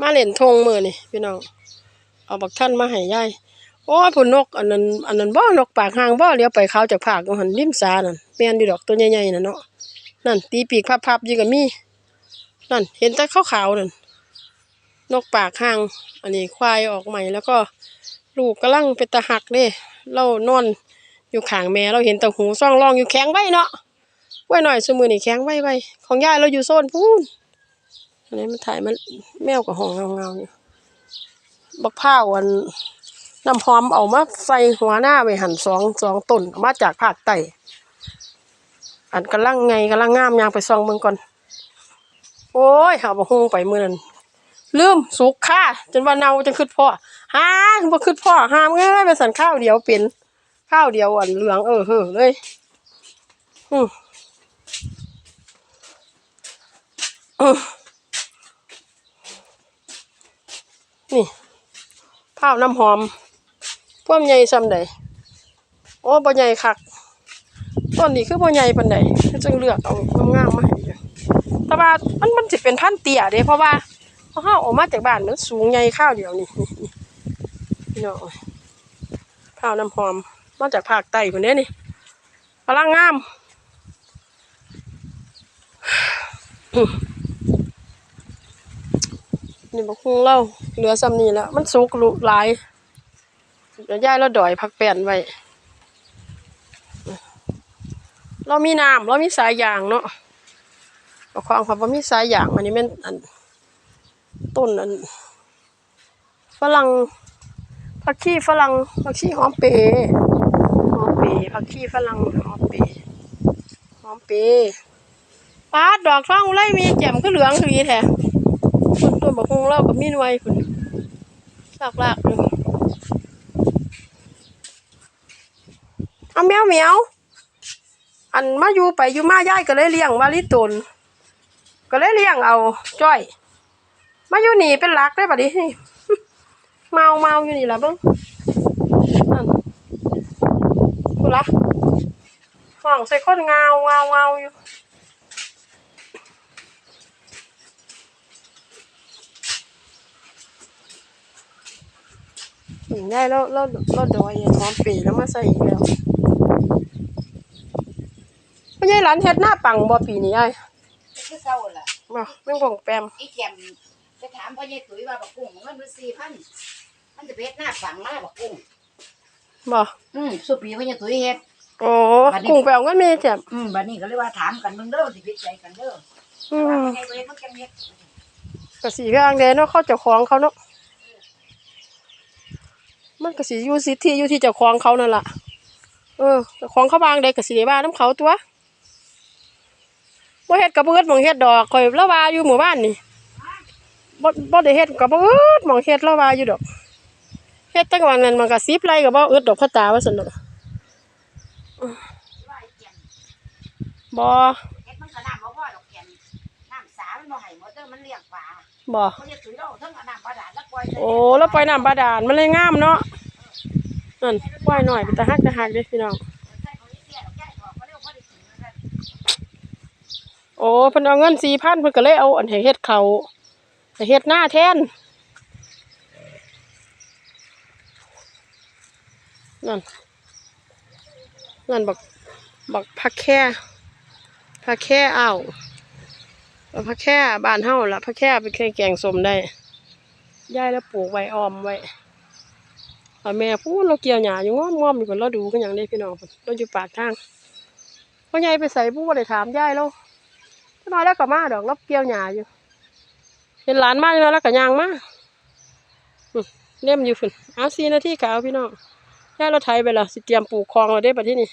มาเล่นทงมือนี่พี่น้องเอาบักท่านมาให้ยายโอ้ยผลนกอันนั้นอันนั้นบ่นกปากหางบ่เลี้ยวไปเขาจากภาคหันริมสานั่นแม่นอยู่ดอกตัวใหญ่ๆน่ะเนาะนั่นตีปีกพับๆอยู่ก็มีนั่นเห็นแต่ขาวๆนั่นนกปากหาง อันนี้ควายออกใหม่แล้วก็ลูกกำลังเป็นตะหักเด้เรานอนอยู่ข้างแม่เราเห็นแต่หูซ่องร่องอยู่แข็งไว้เนาะไว้หน่อยสมือนี่แข็งไว้ไว้ของยายเราอยู่โซนพูน นนี้มันถ่ายมันแมวกับห้องเงาๆอยู่บักพร้าวอันน้ำหอมเอามาใส่หัวหน้าไว้หั่นสองสองต้นมาจากภาคใต้อันกำลังไงกำลังงามยางไปซองเมืองก่อน โอ้ยเอาบะฮุงไปเมื้อนั้นลืมสุกค่าจนว่าเนาจะขึ้นพ่อหาบ่ขึ้นพ่อหามเอ้ยไปสั่นข้าวเดียวเป็นข้าวเดียวอันเหลืองเออเฮ้อเลยอืมอืม นี่ข้าวน้ำหอมพ่วกใหญ่ซ้ำใดโอ้บ่ใหญ่คักต้นนี้คือบ่ใหญ่ปานใดจึงเลือกเอางามๆมาให้แต่ว่ามันมันสิเป็นพันเตี้ยเด้เพราะว่าพอเฮาออกมาจากบ้านมันสูงใหญ่ข้าวเดียวนี่นี่นี่พี่น้องข้าวน้ำหอมมาจากภาคใต้คนนี้นี่กำลังงามอืม นี่บักฮุงเล่าเหลือซ้ำนี่แล้ว มันสุกลุหลายเดี๋ยวย้ายเราดอยพักแป้นไว้เรามีน้ำเรามีสายยางเนาะเอาความความว่ามีสายยางอันนี้มันอันต้นอันฝรั่งผักชีฝรั่งผักชีหอมเปรย์หอมเปรย์ผักชีฝรั่งหอมเปรย์หอมเปรย์ปาดอกท้องไล่มีแจ่มก็เหลืองคือแท้คุณต้น บักฮงเล่ากับมีน่วยคุณลากลากๆอยู่เอาแมวเมียวอันมาอยู่ไปอยู่มาย่ายก็เลยเลี้ยงวาลิตนก็เลยเลี้ยงเอาจ้อย มาอยู่นี่เป็นหลักได้บัดนี้เมาเมาอยู่นี่ละเบิ่งนั่นกูละห้องใส่คนเงาเงาเงาอยู่ นี่ได้แล้วแล้วแล้วดอยอันหอมปีแล้วมาใส่อีกแล้วไม่ใช่ร้านเฮ็ดหน้าปังบ่ปีนี้ไอ้คือเก่าล่ะบ่เรื่องของแปมไอ้แกมไปถามพ่อใหญ่ตุ๋ยว่าบักกุ้งมันเป็นสี่พันมันจะเพชรหน้าฝังมาบักกุ้งบ่อืมสุปีพ่อใหญ่ตุ๋ยเฮ็ดโอ้กุ้งแปลงก็มีแจ่มอืมบัดนี้ก็เลยว่าถามกันเบิ่งเด้อสิพิจัยกันเด้ออืว่ามพ่อใหญ่ตุ๋ยมันจังเฮ็ดกสีกลางแดนเนาะเข้าเจ้าของเขาเนาะ มันกสีอยู่สิทธิอยู่ที่เจ้าของเขานั่นล่ะ เออเจ้าของเขาบางใดกสีบ้านน้ำเขาตัวบ่เฮ็ดกับบ่เฮ็ดหมองเฮ็ดดอกข่อยละว่าอยู่หมู่บ้านนี่บ่บ่ได้เฮ็ดกับบ่เฮ็ดหมองเฮ็ดละว่าอยู่ดอกเฮ็ดตั้งวันนั้นมันก็10ไร่ก็บ่อึดดอกพ่อตาว่าซั่นดอกว่าไอ้แกมบ่เฮ็ดมันก็น้ำบ่พอดอกแกมน้ำสามันบ่ให้หมดเด้อมันเลี้ยงปลาบ่พ่อใหญ่ตุ๋ยเราทั้งเอาน้ำบาดาลแล้วปล่อยใส่โอ้แล้วปล่อยน้ำบาดาลมันเลยงามเนาะ นั่นปล่อยหน่อยเป็นตาฮักตาฮักเด้พี่น้อง โอ้เพิ่นเอาเงินสี่พันเพิ่นก็เลยเอาอันให้เฮ็ดเขาให้เฮ็ดหน้าแทนนั่นนั่นบักบักผักแค่ผักแค่อ้าวเอาผักแค่บ้านเฮาล่ะผักแค่เป็นแค่แกงส้มได้ยายแล้วปลูกไว้ออมไว้ เอาแม่พูดเราเกี่ยวหญ้าอยู่ง้อมๆอยู่คนเราดูกันอย่างนี้พี่น้องเราอยู่ปากทางพ่อใหญ่ไปใส่ผู้บ่ได้ถามยายเราก็น้อยแล้วก็มาดอกเราเกี่ยวหญ้าอยู่เห็นหลานมาแล้วแล้วก็ย่างมาเล่มอยู่ฝุ่นเอาสี่นาทีก็เอาพี่น้องยายเราไทยไปแล้วสิเตรียมปลูกคลองเราได้ปะที่นี่